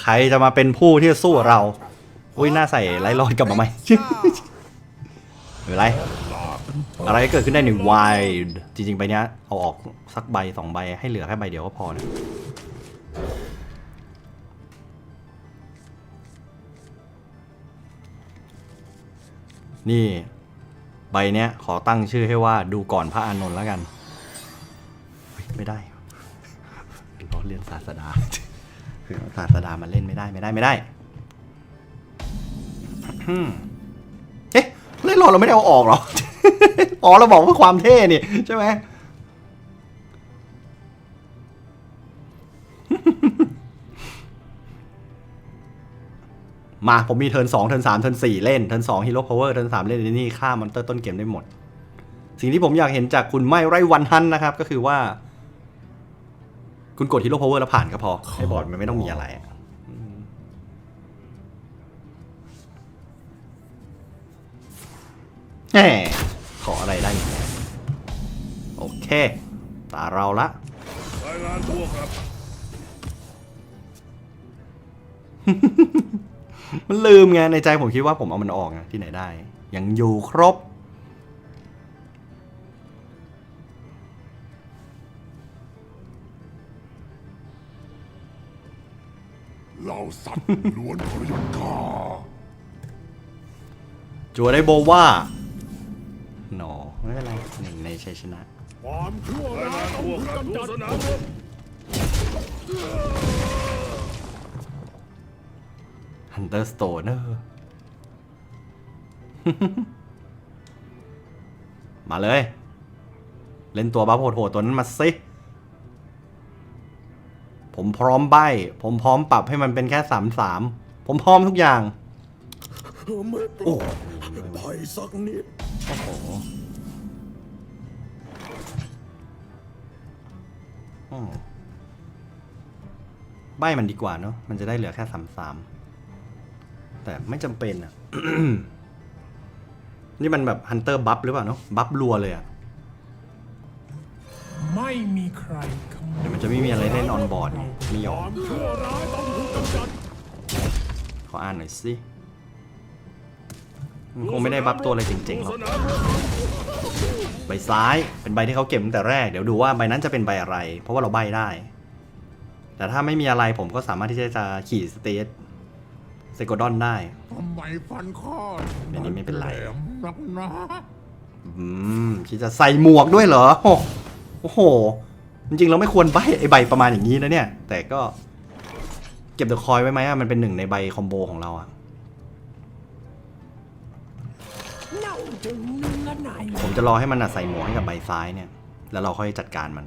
ใครจะมาเป็นผู้ที่จะสู้เรา อุ้ยหน้าใส่ไรลอดกลับมาไหม ไม่เป็นไร อะไรก็เกิดขึ้นได้ในวายจริงๆใบเนี้ยเอาออกสักใบสองใบให้เหลือแค่ใบเดียวก็พอนะนี่ ใบเนี้ย ขอตั้งชื่อให้ว่าดูก่อนพระอานนท์แล้วกันเฮ้ยไม่ได้ล้อเลียนศาสดา คือศาสดามาเล่นไม่ได้ไม่ได้ไม่ได้อืมเอ๊ะเล่นหลอดเราไม่ได้เอาออกเหรอ อ๋อเราบอกเพื่อความเท่นี่ใช่ไหมมาผมมีเทิร์นสองเทิร์นสามเทิร์นสี่เล่นเทิร์นสองฮีโร่พาวเวอร์เทิร์นสามเล่นในนี่ฆ่ามอนเตอร์ต้นเกมได้หมด สิ่งที่ผมอยากเห็นจากคุณไม่ไรวันฮันนะครับ ก็คือว่า คุณกดฮีโร่พาวเวอร์แล้วผ่านก็พอไอ้บอร์ดมันไม่ต้องมีอะไรอะอืมแหมขออะไรได้อีกเนี่ยโอเค ตาเราละ รายงานตัวครับ มันลืมไงในใจผมคิดว่าผมเอามันออกไงที่ไหนได้ ยังอยู่ครบ เหล่าสัตว์ล้วนทรยศข้าจัวได้โบว่าหนอไม่เป็นไรหนึ่งในชัยชนะ ความชั่วร้ายต้องถูกกำจัดสนามรบฮันเตอร์สโตนเนอร์มาเลย เล่นตัวบัฟโหดๆตัวนั้นมาสิ ผมพร้อมใบผมพร้อมปรับให้มันเป็นแค่สามสามผมพร้อมทุกอย่าง ไม่ปลอดภัยสักนิดโอ้โหอืมใบมันดีกว่าเนาะ มันจะได้เหลือแค่สามสาม แต่ไม่จำเป็นอะนี่มันแบบฮันเตอร์บัฟหรือเปล่าเนาะ บัฟรัวเลยอะไม่มีใครขโม เดี๋ยยวมันจะไม่มีอะไรเล่นออนบอร์ดไงไม่ยคอวามมชั่วร้ายต้องถูกกำจัดขออ่านหน่อยสิมันคงไม่ได้บัฟตัวอะไรเจ๋งๆหรอกสนามรบใบซ้ายเป็นใบที่เขาเก็บตั้งแต่แรกเดี๋ยวดูว่าใบนั้นจะเป็นใบอะไร เพราะว่าเราใบได้ แต่ถ้าไม่มีอะไรผมก็สามารถที่จะขี่สเตทเซโกดอนได้ทำไมฟันข้ออันนี้ไม่เป็นไรแหลมนักหนาอืมคิดจะใส่หมวกด้วยเหรอโอ้โอ้โห จริงๆ เราไม่ควรใบไอใบประมาณอย่างนี้นะเนี่ย แต่ก็เก็บเดอะคอยไว้ไหมอะมันเป็นหนึ่งในใบคอมโบของเราอะเน่าจึงเนื้อในผมจะรอให้มันอะใส่หมวกให้กับใบซ้ายเนี่ย แล้วเราค่อยจัดการมัน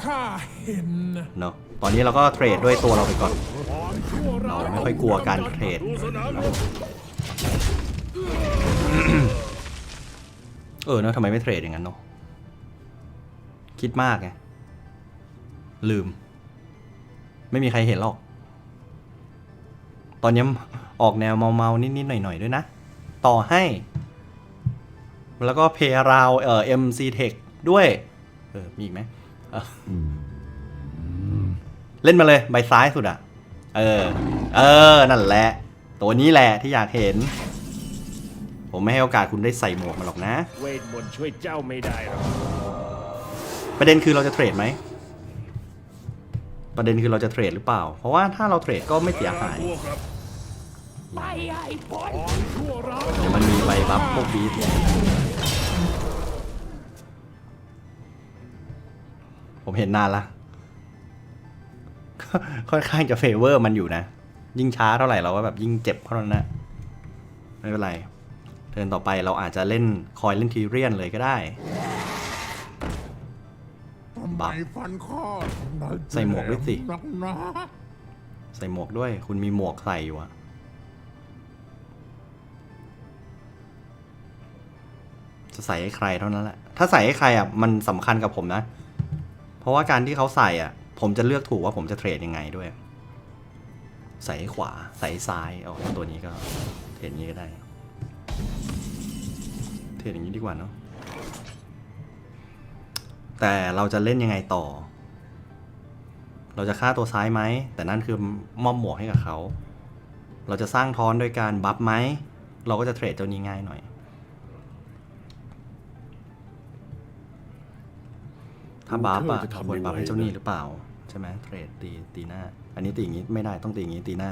ข้าเห็นนะเนาะตอนนี้เราก็เทรดด้วยตัวเราไปก่อนความชั่วร้ายเราไม่ค่อยกลัวการเทรดดูสนามรบเออเนอะทำไมไม่เทรดอย่างนั้นเนาะคิดมากไง ลืม ไม่มีใครเห็นหรอก ตอนนี้ออกแนวเมาๆนิดๆหน่อยๆด้วยนะ ต่อให้ แล้วก็เพย์ราวเอ่อ MC Tech ด้วย เออ มีอีกไหมเอออเล่นมาเลย ใบซ้ายสุดอะเออ เออ นั่นแหละ ตัวนี้แหละที่อยากเห็น ผมไม่ให้โอกาสคุณได้ใส่หมวกมาหรอกนะ เวทมนต์ช่วยเจ้าไม่ได้หรอกประเด็นคือเราจะเทรดไหม ประเด็นคือเราจะเทรดหรือเปล่า เพราะว่าถ้าเราเทรดก็ไม่เสียหายเดี๋ยวมันมีใบบัฟพวกบีทผมเห็นนานละค่อนข้างจะเฟเวอร์มันอยู่นะ ยิ่งช้าเท่าไหร่เราก็แบบยิ่งเจ็บเท่านั้นนะ ไม่เป็นไร เทิร์นต่อไปเราอาจจะเล่นคอยเล่นทีเรียนเลยก็ได้ ทำไมฟันข้อใส่หมวกด้วยสินักหนาใส่หมวกด้วย คุณมีหมวกใส่อยู่อะจะใส่ให้ใครเท่านั้นแหละ ถ้าใส่ให้ใครอะมันสำคัญกับผมนะ เพราะว่าการที่เขาใส่อะผมจะเลือกถูกว่าผมจะเทรดยังไงด้วย ใส่ให้ขวา ใส่ให้ซ้ายเอาตัวนี้ก็เทรดอย่างนี้ก็ได้ เทรดอย่างนี้ดีกว่าเนาะ แต่เราจะเล่นยังไงต่อ เราจะฆ่าตัวซ้ายไหม แต่นั่นคือมอบหมวกให้กับเขา เราจะสร้างทอนโดยการบัฟไหม เราก็จะเทรดเจ้านี้ง่ายหน่อย ถ้าบัฟอะควรยับัฟให้เจ้านี้หรือเปล่า ใช่ไหมเทรดตีตีหน้า อันนี้ตีอย่างนี้ไม่ได้ต้องตีอย่างนี้ตีหน้า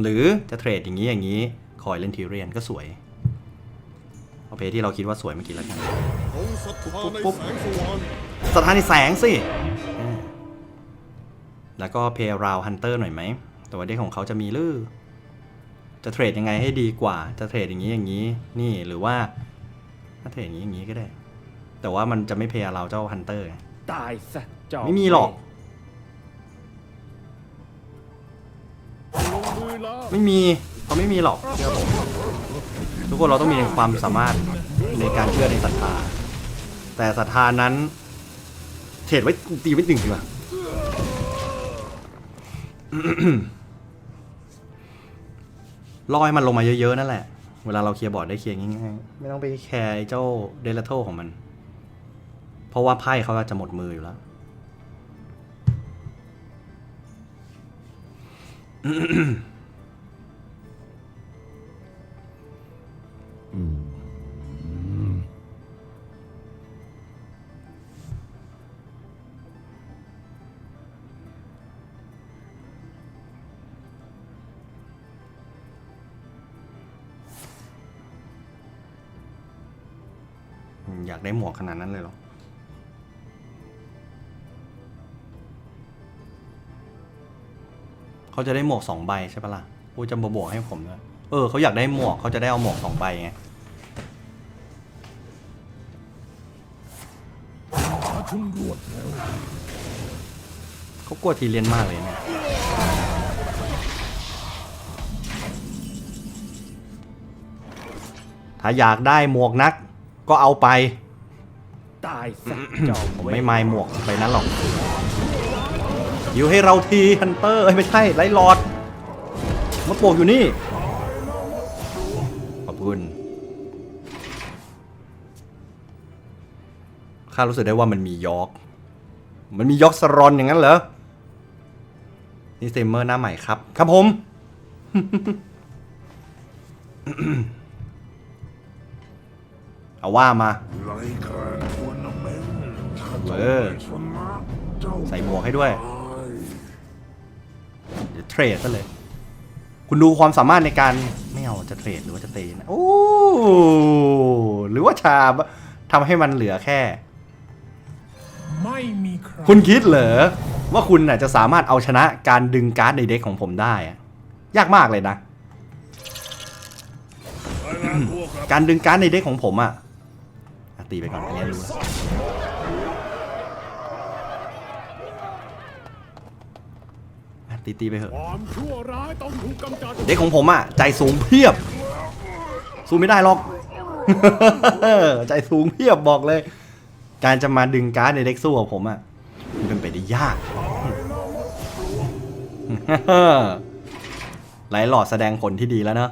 หรือจะเทรดอย่างนี้อย่างนี้ คอยเล่นทีเรียนก็สวย เอาเพจที่เราคิดว่าสวยเมื่อกี้แล้วกันเขาศรัทธาในปุ๊บแสงสว่างสถานีแสงสิอืมแล้วก็เพย์ราวฮันเตอร์หน่อยไหมตัวเด็กของเขาจะมีลือจะเทรดยังไงให้ดีกว่า จะเทรดอย่างนี้อย่างนี้ นี่หรือว่าถ้าเทรดอย่างนี้อย่างนี้ก็ได้ แต่ว่ามันจะไม่เพย์เราเจ้าฮันเตอร์ตายซะจอมไม่มีหรอกลงมือแล้วไม่มีเขาไม่มีหรอกเชื่อผม ทุกคนเราต้องมีความสามารถในการเชื่อในศรัทธา แต่ศรัทธานั้นเทรดไว้ตีไว้หนึ่งดีกว่ารอให้มันลงมาเยอะๆนั่นแหละ เวลาเราเคลียร์บอร์ดได้เคลียร์ง่ายๆ ไม่ต้องไปแคร์เจ้าเดลโทของมัน เพราะว่าไพ่เขาจะหมดมืออยู่แล้วอื ได้หมวกขนาดนั้นเลยเหรอ เขาจะได้หมวกสองใบใช่ปะล่ะกูจะมาบวกให้ผมด้วยเออเขาอยากได้หมวกเขาจะได้เอาหมวกสองใบไงชุมรวดแล้วเขากลัวทีเรียนมากเลยเนี่ยถ้าอยากได้หมวกนักก็เอาไป ตายซะจอมผมเวไม่ทไมายหมวกไปนั้นหรอกอยู่ให้เราทีฮันเตอร์เอ้ยไม่ใช่ไรลอดมดปลวกอยู่นี่ ขอบคุณข้ารู้สึกได้ว่ามันมียอร์กมันมียอร์กสรอนอย่างนั้นเหรอ นี่สตรีมเมอร์หน้าใหม่ครับ ครับผม เอาว่ามาไรแค่ควรนะแม่ถ้าเออชนะเจ้าใส่หมวกให้ด้วยตายเดี๋ยวเทรดซะเลย คุณดูความสามารถในการไม่เอาจะเทรดหรือว่าจะตีนะโอ้หรือว่าชาทำให้มันเหลือแค่ไม่มีใครคุณคิดเหรอว่าคุณน่ะจะสามารถเอาชนะการดึงการ์ดในเด็กของผมได้อะยากมากเลยนะรายงานตัวครับการดึงการ์ดในเด็กของผมอะอะ ตีไปก่อนอันนี้รู้แล้วอะตีตีไปเถอะความชั่วร้ายต้องถูกกำจัดเด็กของผมอะใจสูงเพียบ สู้ไม่ได้หรอก ใจสูงเพียบบอกเลย การจะมาดึงการ์ดในเด็กสู้กับผมอะมันเป็นไปได้ยากไหลหลอดแสดงผลที่ดีแล้วเนอะ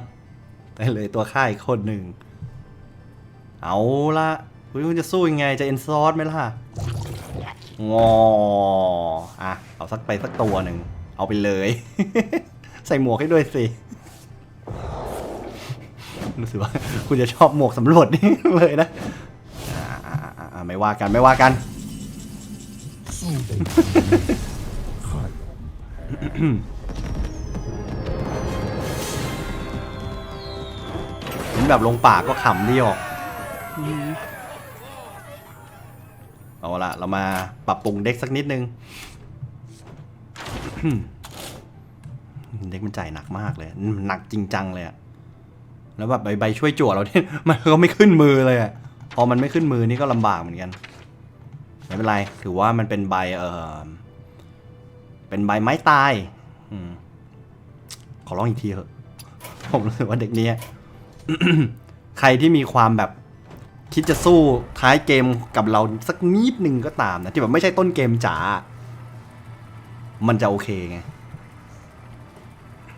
ได้เลยตัวค่ายคนหนึ่ง เอาละ คุณคุณจะสู้ยังไงจะเอ็นซอร์สไหมล่ะงออะ เอาสักไปสักตัวหนึ่ง เอาไปเลย ใส่หมวกให้ด้วยสิ รู้สึกว่า คุณจะชอบหมวกสำรวจนี่เลยนะอ่าอ่าอ่าอ่าไม่ว่ากันไม่ว่ากันสู้ได้ข้าเห็นแบบลงปากก็ขำดีออก ละเรามาปรับปรุงเด็กสักนิดนึง เด็กมันจ่ายหนักมากเลย หนักจริงจังเลยอะแล้วแบบใบใบช่วยจั่วเราเนี่ยมันก็ไม่ขึ้นมือเลยอะพอมันไม่ขึ้นมือนี่ก็ลำบากเหมือนกัน ไม่เป็นไร ถือว่ามันเป็นใบเออเป็นใบไม้ตายอขอร้องอีกทีเถอะ ผมรู้สึกว่าเด็กเนี้ยใครที่มีความแบบ คิดจะสู้ท้ายเกมกับเราสักนิดนึงก็ตามนะ ที่แบบไม่ใช่ต้นเกมจ๋า มันจะโอเคไง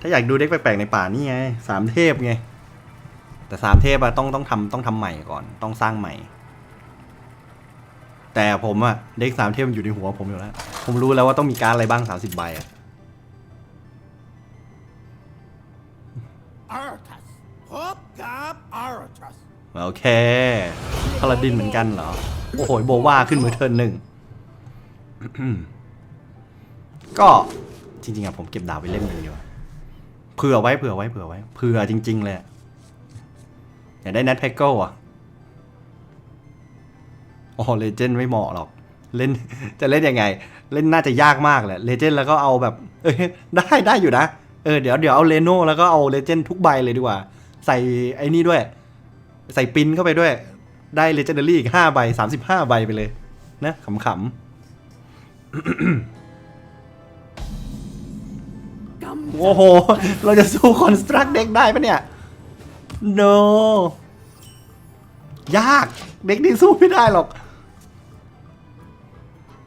ถ้าอยากดูเด็กแปลกๆในป่านี่ไงสามเทพไง แต่สามเทพอะต้องต้องทำต้องทำใหม่ก่อนต้องสร้างใหม่ แต่ผมอะเด็กสามเทพมันอยู่ในหัวผมอยู่แล้ว ผมรู้แล้วว่าต้องมีการอะไรบ้าง30ใบอะอาร์ทัสพบกับอาร์ทัส โอเคพาลาดินเหมือนกันเหรอ โอ้โหโบว่าขึ้นมือเทิร์นหนึ่ง ก็จริงๆอะผมเก็บดาบไว้เล่นหนึ่งอยู่อะเผื่อไว้เผื่อไว้เผื่อไว้เผื่อจริง ๆ เลยอะอยากได้นัทแพ็กเกิลอะอ๋อเลเจนด์ไม่เหมาะหรอก เล่นจะเล่นยังไง เล่นน่าจะยากมากแหละเลเจนด์แล้วก็เอาแบบ เอ้ยได้ได้อยู่นะ เออเดี๋ยวเดี๋ยวเอาเลโน่แล้วก็เอาเลเจนด์ทุกใบเลยดีกว่า ใส่ไอ้นี่ด้วย ใส่ปินเข้าไปด้วย ได้เลเจนดารี่อีกห้าใบสามสิบห้าใบไปเลย นะขำๆ โอ้โห เราจะสู้คอนสตรักเด็กได้ปะเนี่ย no ยากเด็กนี่สู้ไม่ได้หรอก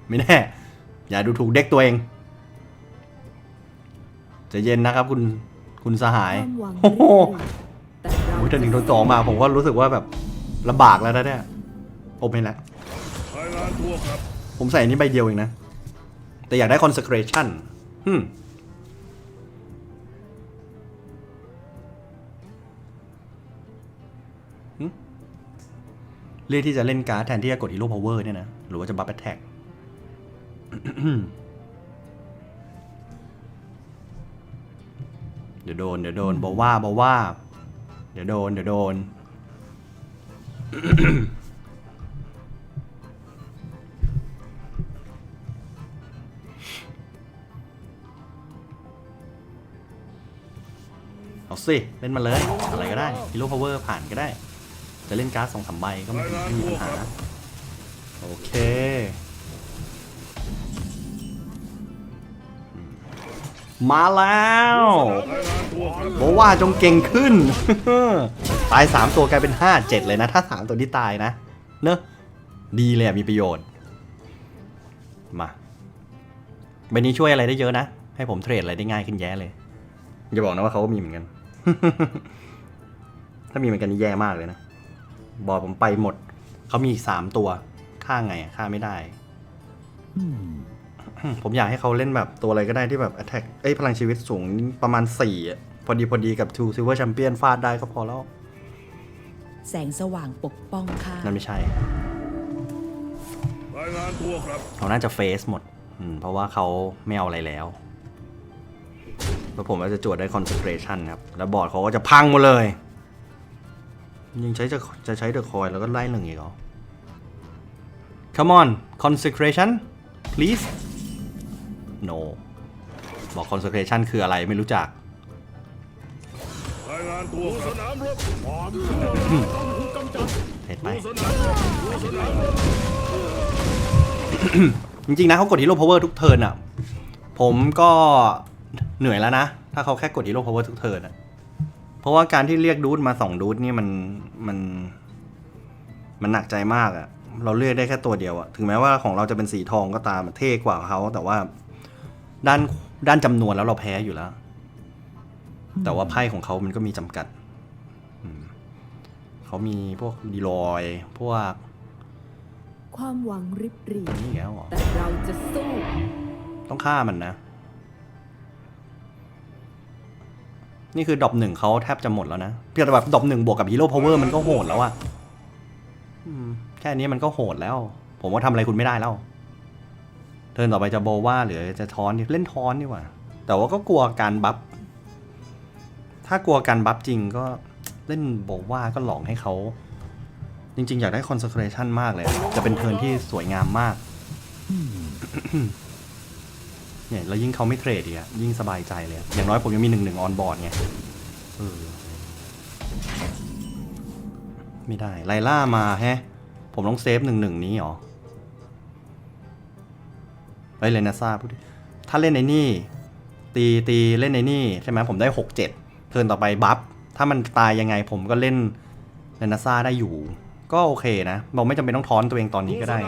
ไม่แน่ อย่าดูถูกเด็กตัวเองใจะเย็นนะครับคุณคุณสหายความหวังโอ้โหแต่เรา โอ้ยถ้าหนึ่งโดนสองมาผมก็รู้สึกว่าแบบลำบากแล้วนะเนี่ยผมเห็นแล้วรายงานตัวครับผมใส่อันนี้ใบเดียวเองนะ แต่อยากได้ consecration ฮึมเรียกที่จะเล่นการ์ดแทนที่จะกด hero power เนี่ยนะ หรือว่าจะ buff attack เดี๋ยวโดน เดี๋ยวโดนบอกว่าบอกว่า เดี๋ยวโดน เดี๋ยวโดน เอาสิ เล่นมาเลย อะไรก็ได้ Hero Power ผ่านก็ได้ จะเล่นการ์ดสองสามใบก็ไม่ไม่มีปัญหา โอเค มาแล้วบอกว่าจงเก่งขึ้น ตาย 3 ตัวกลายเป็น 5 7 เลยนะ ถ้า 3 ตัวที่ตายนะ เนอะดีเลยอะมีประโยชน์ มาใบนี้ช่วยอะไรได้เยอะนะ ให้ผมเทรดอะไรได้ง่ายขึ้นแย่เลยอย่าบอกนะว่าเขาก็มีเหมือนกัน ถ้ามีเหมือนกันนี่แย่มากเลยนะ บอร์ดผมไปหมด เขามีอีกสามตัวค่าไงอะค่าไม่ได้ ผมอยากให้เขาเล่นแบบตัวอะไรก็ได้ที่แบบ attack เอ้ยพลังชีวิตสูงประมาณ4อะพอดีพอดีกับ two silver champion ฟาดได้ก็พอแล้ว แสงสว่างปกป้องข้านั่นไม่ใช่ รายงานตัวครับ เขาน่าจะเฟสหมดอืมเพราะว่าเขาไม่เอาอะไรแล้วแล้วผมก็จะจวดได้ concentration ครับ แล้วบอร์ดเขาก็จะพังหมดเลย ยังใช้จะจะใช้เดอะคอยแล้วก็ไล่หนึ่งอีกเหรอ come on consecration please no บอก consecration คืออะไรไม่รู้จักรายงานตัวครับสนามรบความถูกกำจัดเห็นไหมสนามรบสนามรบจริงๆนะเขากด Hero Power ทุกเทิร์นอะ ผมก็เหนื่อยแล้วนะ ถ้าเขาแค่กด Hero Power ทุกเทิร์นอะ เพราะว่าการที่เรียกดูดมาสองดูดนี่มันมัน มันหนักใจมากอะ เราเลือกได้แค่ตัวเดียวอะ ถึงแม้ว่าของเราจะเป็นสีทองก็ตามเท่กว่าเขาแต่ว่า ด้านด้านจำนวนแล้วเราแพ้อยู่แล้ว แต่ว่าไพ่ของเขามันก็มีจำกัดอืมเขามีพวกดีลอย พวก ความหวังริบหรี่นี่แล้วเหรอแต่เราจะสู้ ต้องฆ่ามันนะ นี่คือดรอปหนึ่งเขาแทบจะหมดแล้วนะเพียงแต่แบบดรอปหนึ่งบวกกับฮีโร่พาวเวอร์มันก็โหดแล้วอะอืมแค่นี้มันก็โหดแล้ว ผมว่าทำอะไรคุณไม่ได้แล้วเทิร์นต่อไปจะโบว่าหรือจะทอนเล่นทอนดีกว่า แต่ว่าก็กลัวการบัฟ ถ้ากลัวการบัฟจริงก็เล่นโบว่าก็หลอกให้เขา จริง ๆ อยากได้คอนเซ c เ a ชันมากเลย จะเป็นเทิร์นที่สวยงามมาก เนี่ยแล้วยิ่งเขาไม่เทรดอีกอะยิ่งสบายใจเลย อย่างน้อยผมยังมีหนึ่งหนึ่งออนบอร์ดไงเออไม่ได้ไลล่ามาแฮะ ผมต้องเซฟหนึ่งหนึ่งนี้เหรอ เฮ้ยเลนาซ่าพูดดิถ้าเล่นในนี่ ตีตีเล่นในนี่ใช่ไหมผมได้หกเจ็ดเทิร์นต่อไปบัฟถ้ามันตายยังไงผมก็เล่นเลนาซ่าได้อยู่ ก็โอเคนะเราไม่จำเป็นต้องทอนตัวเองตอนนี้ก็ได้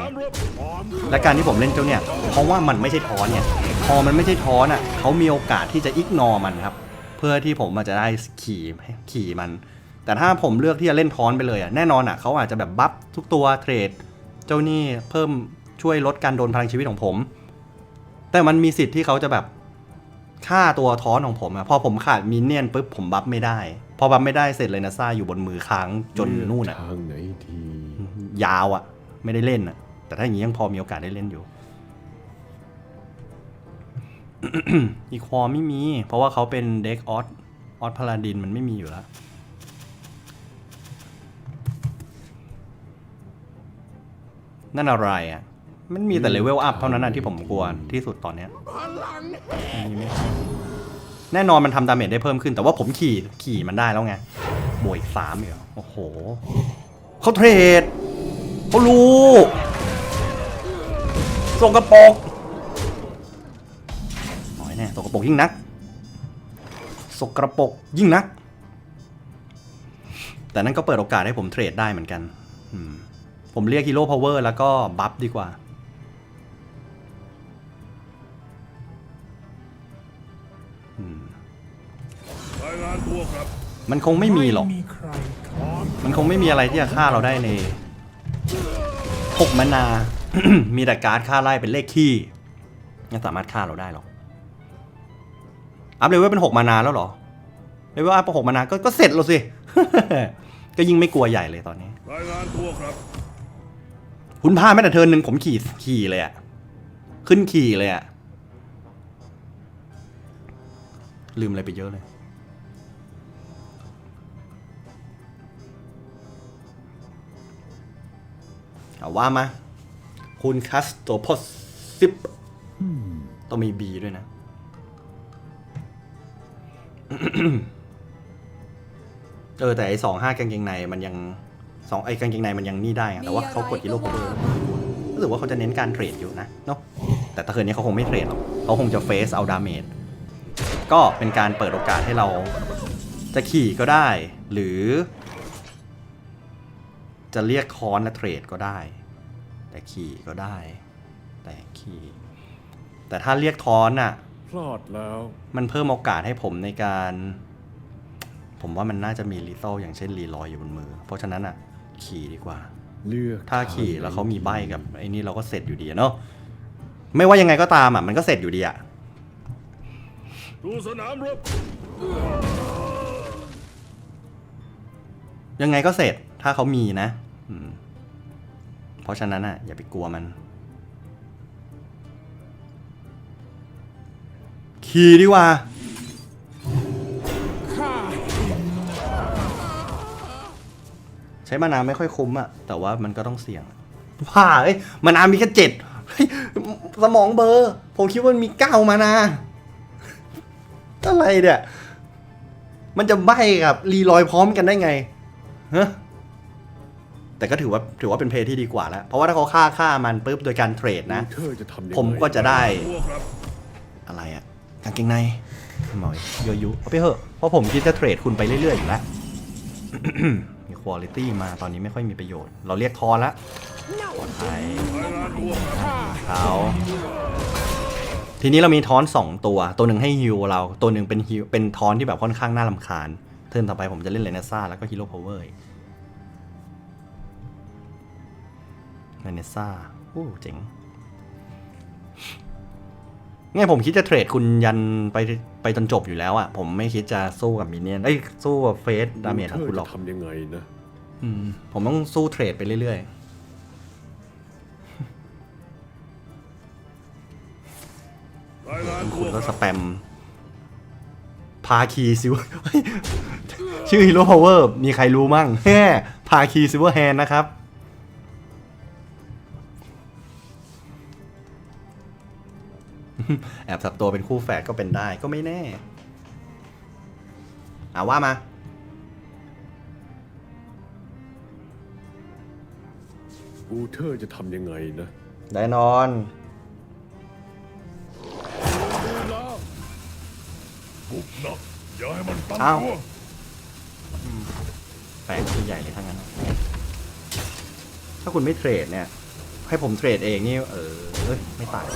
และการที่ผมเล่นเจ้าเนี่ย เพราะว่ามันไม่ใช่ท้อนเนี่ยพอมันไม่ใช่ท้อนอะเขามีโอกาสที่จะอิกนอมันครับ เพื่อที่ผมอาจจะได้ขี่ขี่มัน แต่ถ้าผมเลือกที่จะเล่นท้อนไปเลยอะแน่นอนอะเขาอาจจะแบบบัฟทุกตัวเทรด เจ้านี่เพิ่มช่วยลดการโดนพลังชีวิตของผม แต่มันมีสิทธิ์ที่เขาจะแบบฆ่าตัวท้อนของผมอะพอผมขาดมินเนี่ยนปุ๊บผมบัฟไม่ได้ พอบัฟไม่ได้เสร็จเลยนะซ่าอยู่บนมือค้างจนนู่นอะทางไหนทียาวอะไม่ได้เล่นอะแต่ถ้าอย่างนี้ยังพอมีโอกาสได้เล่นอยู่ อีควอไม่มี เพราะว่าเขาเป็นเด็กออสออสพาลาดินมันไม่มีอยู่แล้วนั่นอะไรอะ่ะ มันมีแต่เลเวลอัพเท่านั้นนะที่ผมกลัวที่สุดตอนเนี้ยมีไหมแน่นอนมันทำดาเมจได้เพิ่มขึ้น แต่ว่าผมขี่ขี่มันได้แล้วไง บวกอีกสามอีกเหรอโอ้โหเขาเทรดเขารู้ส่งกระปรกหน่อยแน่ส่งกระปรกยิ่งนักสกระปรกยิ่งนัก แต่นั่นก็เปิดโอกาสให้ผมเทรดได้เหมือนกันอืมผมเรียกฮีโร่พาวเวอร์แล้วก็บัฟดีกว่า มันคงไม่มีหรอกไม่มีใครถอนมันคงไม่มีอะไรที่จะฆ่าเราได้ในหกมานา มีแต่การ์ดฆ่าไล่เป็นเลขขี้ไม่สามารถฆ่าเราได้หรอก อัพเลเวลเป็นหกมานาแล้วเหรอ เลเวลอัพเป็นหกมานาก็ก็เสร็จแล้วสิ ก็ยิ่งไม่กลัวใหญ่เลยตอนนี้รายงานตัวครับคุณพลาดแม้แต่เทิร์นหนึ่งผมขี่ขี่เลยอะขึ้นขี่เลยอะลืมอะไรไปเยอะเลย เอาว่ามา คุณคัสโตพอสิบต้องมีบีด้วยนะ เออแต่ไอสองห้ากางเกงในมันยังสองไอกางเกงในมันยังนี่ได้อะแต่ว่าเขากดกิโลพาวเวอร์รู้สึกว่าเขาจะเน้นการเทรดอยู่นะเนาะแต่ตะเคืนนี้เขาคงไม่เทรดหรอกเขาคงจะเฟสเอาดาเมจก็เป็นการเปิดโอกาสให้เราจะขี่ก็ได้ หรือ จะเรียกคอนและเทรดก็ได้ แต่ขี่ก็ได้ แต่ขี่แต่ถ้าเรียกทอนอะพลาดแล้ว มันเพิ่มโอกาสให้ผมในการ ผมว่ามันน่าจะมีลิโซอย่างเช่นรีลอยอยู่บนมือ เพราะฉะนั้นอะ ขี่ดีกว่า เลือกถ้าขี่แล้วเขามีใบกับไอ้นี่เราก็เสร็จอยู่ดีอะเนาะไม่ว่ายังไงก็ตามอะมันก็เสร็จอยู่ดีอะดูสนามรบยังไงก็เสร็จ ถ้าเขามีนะเพราะฉะนั้นอะ อย่าไปกลัวมัน ขี่ดีกว่าใช้มานาไม่ค่อยคุ้มอะแต่ว่ามันก็ต้องเสี่ยงผ่าเอ้ยมานามีแค่เจ็ดสมองเบอร์ ผมคิดว่ามันมีเก้ามานาอะไรเนี่ย มันจะใบกับรีลอยพร้อมกันได้ไงฮะ แต่ก็ถือว่าถือว่าเป็นเพลย์ที่ดีกว่าแล้ว เพราะว่าถ้าเขาฆ่าฆ่ามันปุ๊บโดยการเทรดนะ เธอจะทำยังไงผมก็จะได้ตัวครับอะไรอะกางเกงในหมอยโยยุเอาไปเถอะเพราะผมคิดจะเทรดคุณไปเรื่อยๆอยู่แล้ว มีคุณภาพมาตอนนี้ไม่ค่อยมีประโยชน์ เราเรียกทอนละปลอดภัยรายงานตัวครับเขาทีนี้เรามีทอนสองตัว ตัวหนึ่งให้ฮิวเรา ตัวหนึ่งเป็นฮิวเป็นทอนที่แบบค่อนข้างน่าลำคาญ เทิร์นต่อไปผมจะเล่นเลนซ่าแล้วก็ฮีโร่พาวเวอร์ เลนซ่าโอ้เจ๋งไงผมคิดจะเทรดคุณยันไปไปจนจบอยู่แล้วอะ่ะผมไม่คิดจะสู้กับมินเนี่ยนเอ้ยสู้กับเฟสดาเมจของคุณหรอกเธจะทำยังไงนะอืมผมต้องสู้เทรดไปเรื่อยรายงานๆตัคุวณคก็รับสแปมพาคีซิวเฮ้ยชื่อฮีโร่พาวเวอร์มีใครรู้มั่งแฮ่พาคีซิวเวอร์แฮนนะครับ แอบสับตัวเป็นคู่แฝดก็เป็นได้ก็ไม่แน่อ่าว่ามาอูเธอจะทำยังไงนะ ได้นอน บุกนักอย่าให้มันตั้งอ้าว ตัวแปลกที่ใหญ่เลยทั้งนั้น ถ้าคุณไม่เทรดเนี่ย ให้ผมเทรดเองนี่ เออเอ้ยไม่ตาย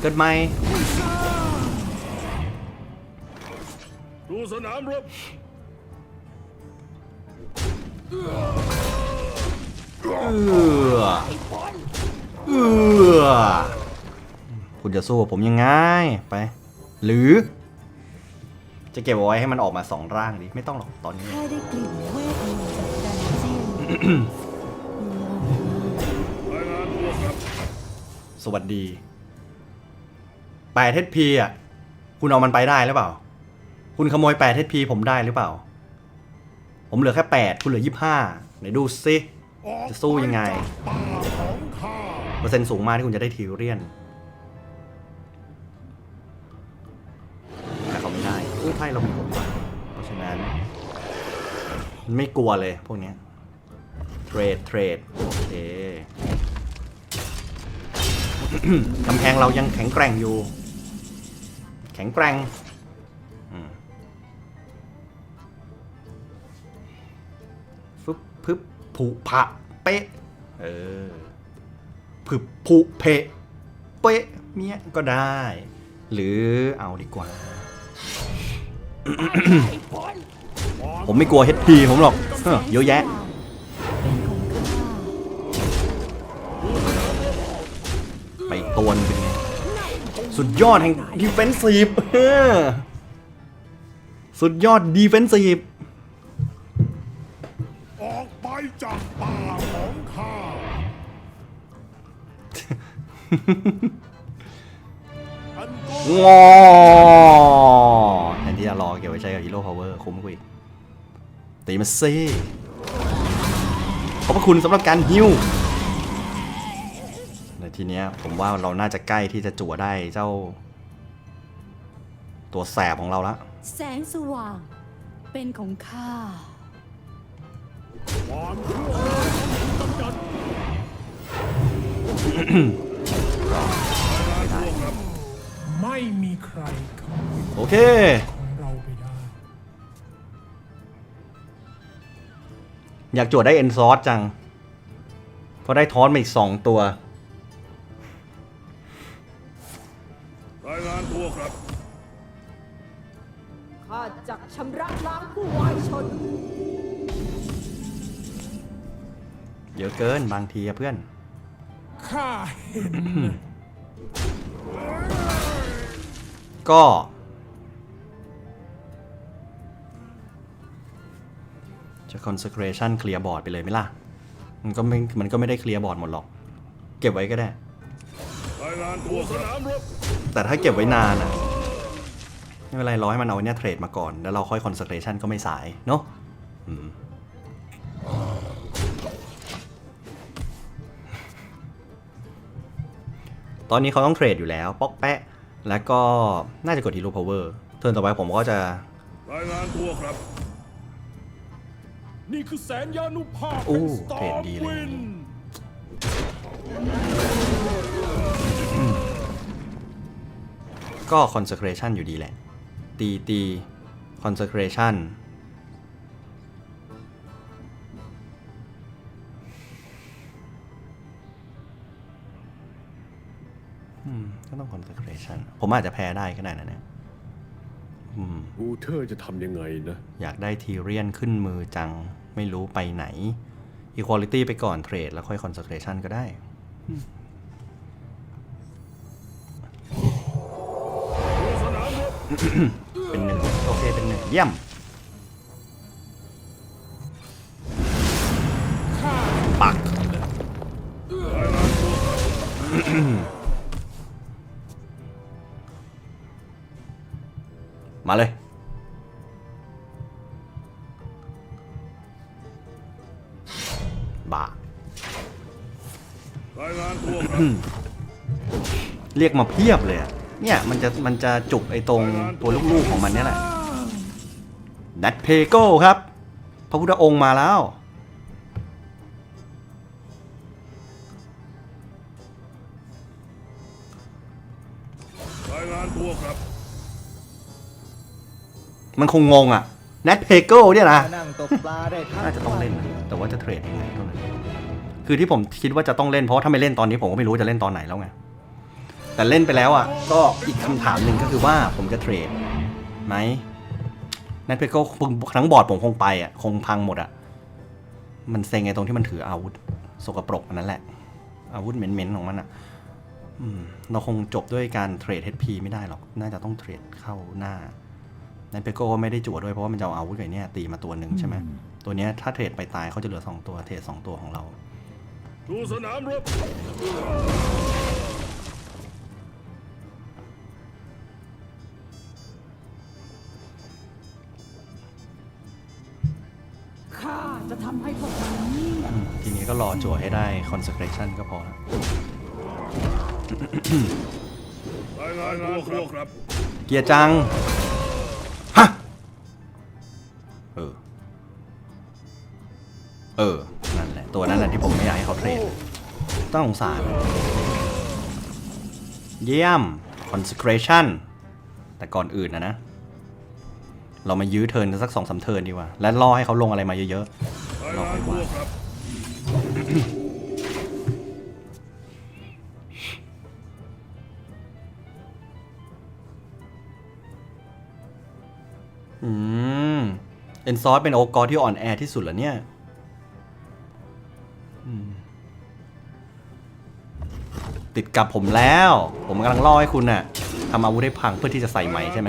เกิดไหมดูสนามรบเออเออคุณจะสู้กับผมยังไง ไป หรือ จะเก็บเอาไว้ให้มันออกมาสองร่างดิ ไม่ต้องหรอกตอนนี้แค่ได้กลิ่นเวทมนต์จากดันเจียนรายงานตัวครับ สวัสดี แปดเทพีอะ คุณเอามันไปได้หรือเปล่า คุณขโมยแปดเทพีผมได้หรือเปล่า ผมเหลือแค่แปดคุณเหลือยี่ห้าไหนดูซิจะสู้ยังไง เปอร์เซ็นต์สูงมากที่คุณจะได้ทีเรียนแต่เขาไม่ได้อู้ไพ่เรามีผมกว่าเพราะฉะนั้นไม่กลัวเลยพวกนี้เทรดเทรดโอเคกำแพงเรายังแข็งแกร่งอยู่ แข็งแกร่งอืมฟึบพึบผุผะเป๊ะ เออผึบผุเพะเป๊ะเมียก็ได้ หรือเอาดีกว่า ผมไม่กลัว HP ผมหรอกเฮ้อเยอะแยะเป็นของข้าไปอีกตัวหนึงเป็นไง สุดยอดแห่งดีเฟนซีฟสุดยอดดีเฟนซีฟออกไปจากป่าของข้าโงอแทนที่จะรอเก็บไว้ใช้กับฮีโร่พาวเวอร์คุ้มกว่าอีกตีมาซิขอบพระคุณสำหรับการฮิว ทีเนี้ยผมว่าเราน่าจะใกล้ที่จะจั่วได้เจ้า ตัวแสบของเราละแสงสว่าง เป็นของข้าความชั่วร้ายกำจัดไม่มีใครเข้าโอเคของเราไปได้อยากจั่วได้เอ็นซอสจัง เพราะได้ทอนมาอีกสองตัว เยอะเกินบางทีอะเพื่อน ข้าเห็น ก็ จะ consecration เคลียร์บอร์ดไปเลยไหมล่ะ มันก็ไม่ มันก็ไม่ได้เคลียร์บอร์ดหมดหรอก เก็บไว้ก็ได้ รายงานตัวสนามรบแต่ถ้าเก็บไว้นานอะไม่เป็นไรรอให้มันเอาไอ้เนี่ยเทรดมาก่อน แล้วเราค่อย consecration ก็ไม่สาย เนอะอืม ตอนนี้เขาต้องเทรดอยู่แล้ว ป๊อกแปะ แล้วก็น่าจะกดทีรูพาวเวอร์เทิร์นต่อไปผมก็จะรายงานตัวครับ นี่คือแสนยานุภาพโอ้แห่งสตอเทรดร์ดีเลยวินก็ consecration อยู่ดีแหละ ตีตี consecration อื consecration ผมอาจจะแพ้ได้ก็ได้นะเนี่ยอืมอูเทอร์จะทำยังไงนะ อยากได้ทีเรียนขึ้นมือจังไม่รู้ไปไหน equality ไปก่อนเทรดแล้วค่อย consecration ก็ได้สนามรบเป็นหนึ่งโอเคเป็นหนึ่งเยี่ยม มาเลย บ่า รายงานตัวครับเรียกมาเพียบเลยอะเนี่ย มันจะมันจะจุกไอ้ตรงตัวลูกๆของมันเนี่ยแหละ ดัดเพโก้ครับ พระพุทธองค์มาแล้ว มันคงงงอะนัทเพโก้เนี่ยนะนั่งตกปลาได้ทั้น่าจะต้องเล่นนะแต่ว่าจะเทรดยังไงเท่านั้นคือที่ผมคิดว่าจะต้องเล่นเพราะถ้าไม่เล่นตอนนี้ผมก็ไม่รู้จะเล่นตอนไหนแล้วไงแต่เล่นไปแล้วอะก็อีกคำถามหนึ่งก็คือว่าผมจะเทรดไหมนัทเพโก้ทั้งบอร์ดผมคงไปอะคงพังหมดอะมันเซ็งไงตรงที่มันถืออาวุธสกปรกอันนั้นแหละ อาวุธเหม็นๆของมันอะ่ะเราคงจบด้วยการเทรด HP ไม่ได้หรอก น่าจะต้องเทรดเข้าหน้า นันเปโก้ก็ไม่ได้จั่วด้วยเพราะว่ามันจะเอาอาวุธไก่เนี่ยตีมาตัวหนึ่งใช่ไหมตัวเนี้ยถ้าเทรดไปตายเขาจะเหลือ 2 ตัวเทรด2ตัวของเราดูสนามรบข้าจะทำให้พวกมันเงียบทีนี้ก็รอจั่วให้ได้ consecration ก็พอแล้วรายงานตัวครับเกียร์จังฮะ เออ เออ นั่นแหละ ตัวนั้นแหละที่ผมไม่อยากให้เขาเทรดต้องสงสาร เยี่ยม consecration แต่ก่อนอื่นนะนะ เรามายื้อเทินสักสองสามเทินดีกว่า และรอให้เขาลงอะไรมาเยอะๆรองไปว่า ซอสเป็นโอกอร์ที่อ่อนแอที่สุดเหรอเนี่ยอืมติดกับผมแล้ว ผมกำลังล่อให้คุณน่ะทำอาวุธให้พังเพื่อที่จะใส่ใหม่ใช่ไหม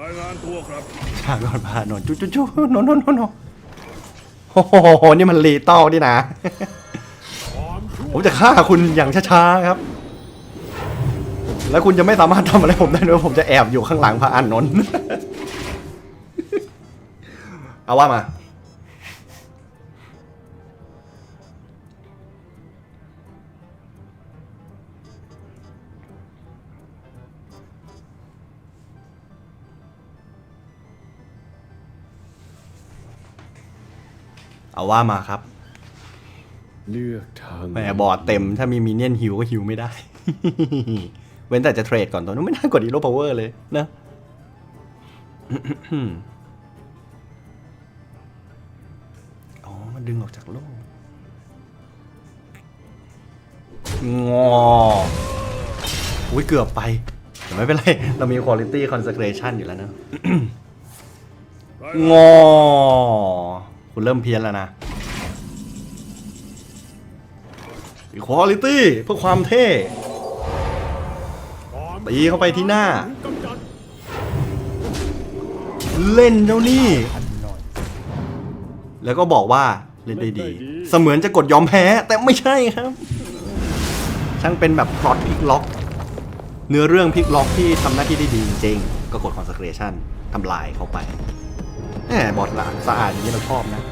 รายงานตัวครับพาก่อนพานนจุ๊จุ๊จุ๊นนนนนโอ้โห นี่มันลีตอลนี่นะ ผมจะฆ่าคุณอย่างช้าๆครับ แล้วคุณจะไม่สามารถทำอะไรผมได้ด้วยผมจะแอบอยู่ข้างหลังพระอานนท์ เอาว่ามา เอาว่ามาครับ เลือกทาง แหมบอร์ดเต็ม ถ้ามีมินเนี่ยนฮิวก็ฮิวไม่ได้ เว้นแต่จะเทรดก่อนตัวนู้นไม่น่ากดอีโร่พาวเวอร์เลยนะอ๋อ มันดึงออกจากโลกงออุ้ยเกือบไปแต่ไม่เป็นไร เรามี quality consecration อยู่แล้วนะรายงงานอคุณเริ่มเพี้ยนแล้วนะ Equality เพื่อความเท่ ตีเข้าไปที่หน้า เล่นเจ้านี่ แล้วก็บอกว่าเล่นได้ดี เสมือนจะกดยอมแพ้แต่ไม่ใช่ครับ ช่างเป็นแบบพล็อตพลิกล็อก เนื้อเรื่องพลิกล็อกที่ทำหน้าที่ได้ดีจริงๆก็กด consecration ทำลายเข้าไปแหมบอดละสะอาดอย่างนี้เราชอบนะ